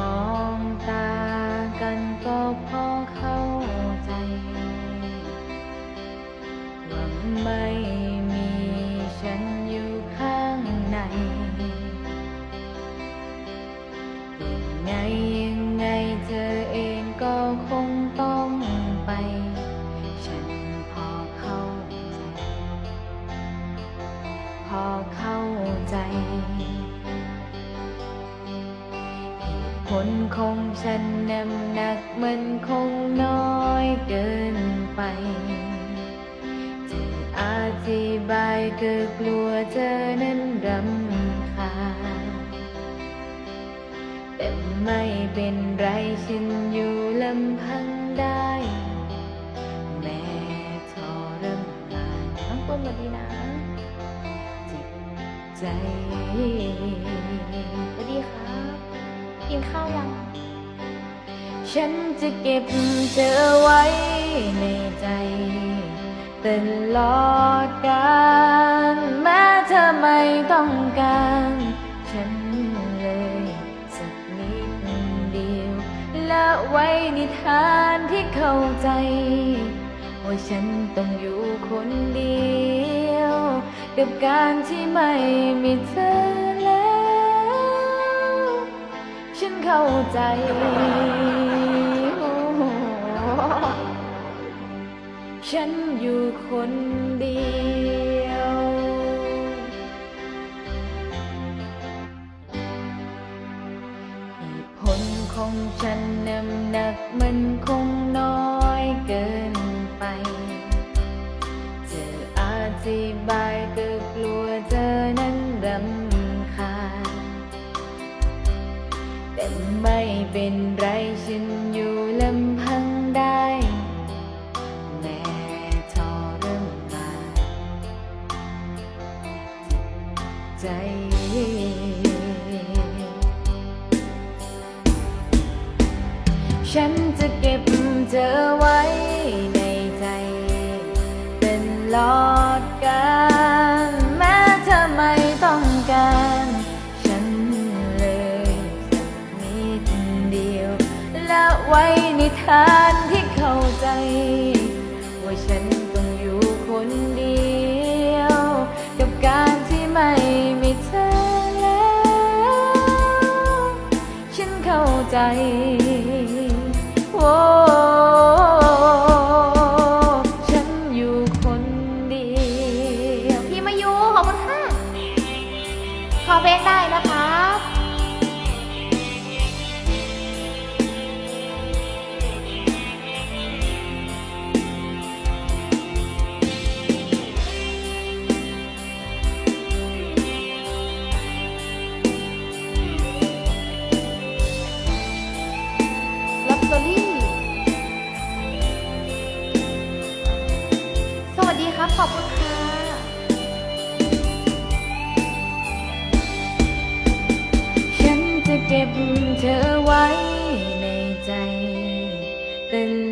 มองตากันก็พอ ผลของฉันน้ำหนักมันคงน้อยเกินไปจะอธิบายก็กลัวเธอนั้นรำคาญแต่ไม่เป็นไรฉันอยู่ลำพังได้ แม้ทรมานน้องต้นมาดีนะจิตใจสวัสดีครับกิ นข้าวยัง ฉันจะเก็บเธอไว้ในใจตลอดกาลแม้เธอไม่ต้องการ ฉันเลยสักนิดเดียว และไว้นิทานที่เข้าใจ ว่าฉันต้องอยู่คนเดียว กับการที่ไม่มีเธอ เข้าใจฉันอยู่คนเดียว ผลของฉันน้ำหนักมันคงน้อยเกินไปจะอธิบายก็กลัวเธอนั้นรำ แต่ไม่เป็นไรฉันอยู่ลำพังได้ แม้ทรมานจิตใจฉันจะเก็บเธอไว้ในใจตลอดกาล นทานที่เข้าใจ ว่าฉันต้องอยู่คนเดียว กับการที่ไม่มีเธอแล้ว ฉันเข้าใจโอ้ฉันอยู่คนเดียว พี่มายูขอบคุณค่ะ ขอเพลงได้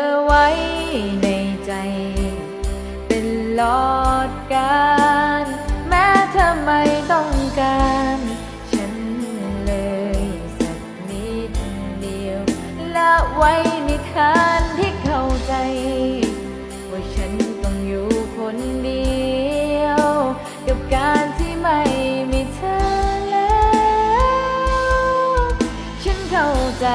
อไว้ในใจตลอดกาลแม้เธอไม่ต้องการ ฉันเลยสักนิดเดียวและไว้ในทานที่เข้าใจ ว่าฉันต้องอยู่คนเดียว กับการที่ไม่มีเธอแล้ว ฉันเข้าใจ